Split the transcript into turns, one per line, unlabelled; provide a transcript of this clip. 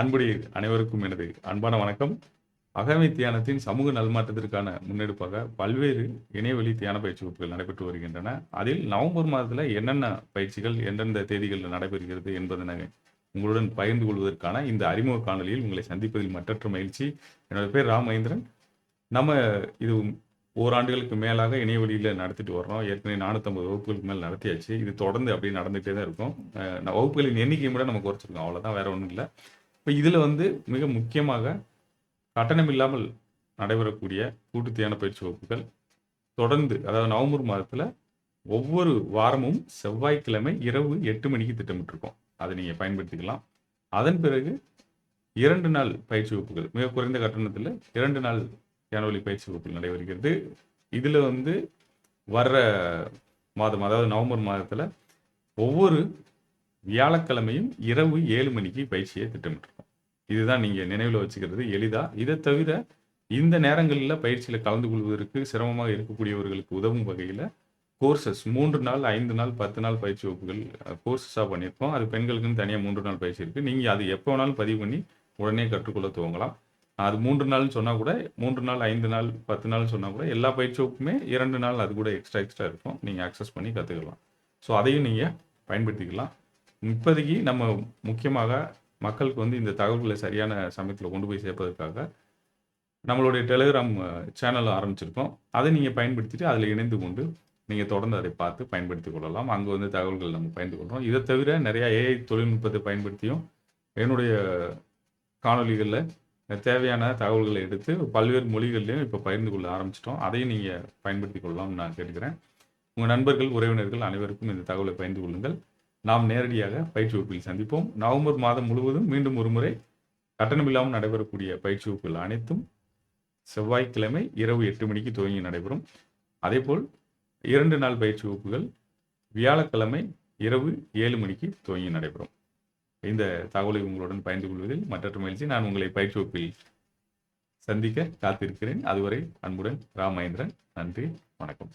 அன்புடைய அனைவருக்கும் எனது அன்பான வணக்கம். அகமை தியானத்தின் சமூக நல்மாற்றத்திற்கான முன்னெடுப்பாக பல்வேறு இணையவழி தியான பயிற்சி வகுப்புகள் நடைபெற்று வருகின்றன. அதில் நவம்பர் மாதத்தில் என்னென்ன பயிற்சிகள் எந்தெந்த தேதிகளில் நடைபெறுகிறது என்பதனை உங்களுடன் பகிர்ந்து கொள்வதற்கான இந்த அறிமுக காணொலியில் உங்களை சந்திப்பதில் மற்றற்ற மகிழ்ச்சி. என்னோட பேர் ராம் மகேந்திரன் நம்ம இது ஓராண்டுகளுக்கு மேலாக இணையவழியில் நடத்திட்டு வர்றோம். ஏற்கனவே நானூற்றம்பது வகுப்புகளுக்கு மேல் நடத்தியாச்சு. இது தொடர்ந்து அப்படியே நடந்துகிட்டே தான் இருக்கும். அஹ் வகுப்புகளின் எண்ணிக்கையை கூட நம்ம குறைச்சிருக்கோம். அவ்வளோதான் வேற ஒன்றும் இல்லை. இப்போ இதில் வந்து மிக முக்கியமாக கட்டணம் இல்லாமல் நடைபெறக்கூடிய கூட்டு தியான பயிற்சி வகுப்புகள் தொடர்ந்து அதாவது நவம்பர் மாதத்தில் ஒவ்வொரு வாரமும் செவ்வாய்க்கிழமை இரவு எட்டு மணிக்கு திட்டமிட்டிருக்கோம். அதை நீங்கள் பயன்படுத்திக்கலாம். அதன் பிறகு இரண்டு நாள் பயிற்சி வகுப்புகள் மிக குறைந்த கட்டணத்தில் இரண்டு நாள் தியானவழி பயிற்சி வகுப்புகள் நடைபெறுகிறது. இதில் வந்து வர்ற மாதம் அதாவது நவம்பர் மாதத்தில் ஒவ்வொரு வியாழக்கிழமையும் இரவு ஏழு மணிக்கு பயிற்சியை திட்டமிட்டிருக்கோம். இதுதான் நீங்கள் நினைவில் வச்சுக்கிறது எளிதாக இதை தவிர இந்த நேரங்களில் பயிற்சியில் கலந்து கொள்வதற்கு சிரமமாக இருக்கக்கூடியவர்களுக்கு உதவும் வகையில் கோர்சஸ் மூன்று நாள் ஐந்து நாள் பத்து நாள் பயிற்சி வகுப்புகள் கோர்சஸாக பண்ணியிருக்கோம். அது பெண்களுக்குன்னு தனியாக மூன்று நாள் பயிற்சி இருக்குது நீங்கள் அது எப்போ வேணாலும் பதிவு பண்ணி உடனே கற்றுக்கொள்ள துவங்கலாம். அது மூன்று நாள்னு சொன்னால் கூட மூன்று நாள் ஐந்து நாள் பத்து நாள் சொன்னால் கூட எல்லா பயிற்சி வகுப்புமே இரண்டு நாள் அது கூட எக்ஸ்ட்ரா எக்ஸ்ட்ரா இருக்கும். நீங்கள் அக்சஸ் பண்ணி கற்றுக்கலாம் ஸோ அதையும் நீங்கள் பயன்படுத்திக்கலாம். இப்போதைக்கு நம்ம முக்கியமாக மக்களுக்கு வந்து இந்த தகவல்களை சரியான சமயத்தில் கொண்டு போய் சேர்ப்பதற்காக நம்மளுடைய டெலிகிராம் சேனல் ஆரம்பிச்சிருக்கோம். அதை நீங்கள் பயன்படுத்திட்டு அதில் இணைந்து கொண்டு நீங்கள் தொடர்ந்து அதை பார்த்து பயன்படுத்தி கொள்ளலாம். அங்கே வந்து தகவல்கள் நம்ம பயந்து கொள்கிறோம் இதை தவிர நிறையா ஏஐ தொழில்நுட்பத்தை பயன்படுத்தியும் என்னுடைய காணொலிகளில் தேவையான தகவல்களை எடுத்து பல்வேறு மொழிகள்லையும் இப்போ பகிர்ந்து கொள்ள ஆரம்பிச்சிட்டோம். அதையும் நீங்கள் பயன்படுத்தி கொள்ளலாம்னு நான் கேட்டுக்கிறேன். உங்கள் நண்பர்கள் உறவினர்கள் அனைவருக்கும் இந்த தகவலை பகிர்ந்து கொள்ளுங்கள். நாம் நேரடியாக பயிற்சி வகுப்பில் சந்திப்போம். நவம்பர் மாதம் முழுவதும் மீண்டும் ஒரு முறை கட்டணமில்லாமல் நடைபெறக்கூடிய பயிற்சி வகுப்புகள் அனைத்தும் செவ்வாய்க்கிழமை இரவு எட்டு மணிக்கு துவங்கி நடைபெறும். அதேபோல் இரண்டு நாள் பயிற்சி வகுப்புகள் வியாழக்கிழமை இரவு ஏழு மணிக்கு துவங்கி நடைபெறும். இந்த தகவலை உங்களுடன் பகிர்ந்து கொள்வதில் மற்ற மகிழ்ச்சி. நான் உங்களை பயிற்சி வகுப்பில் சந்திக்க காத்திருக்கிறேன். அதுவரை அன்புடன் ராமேந்திரன். நன்றி. வணக்கம்.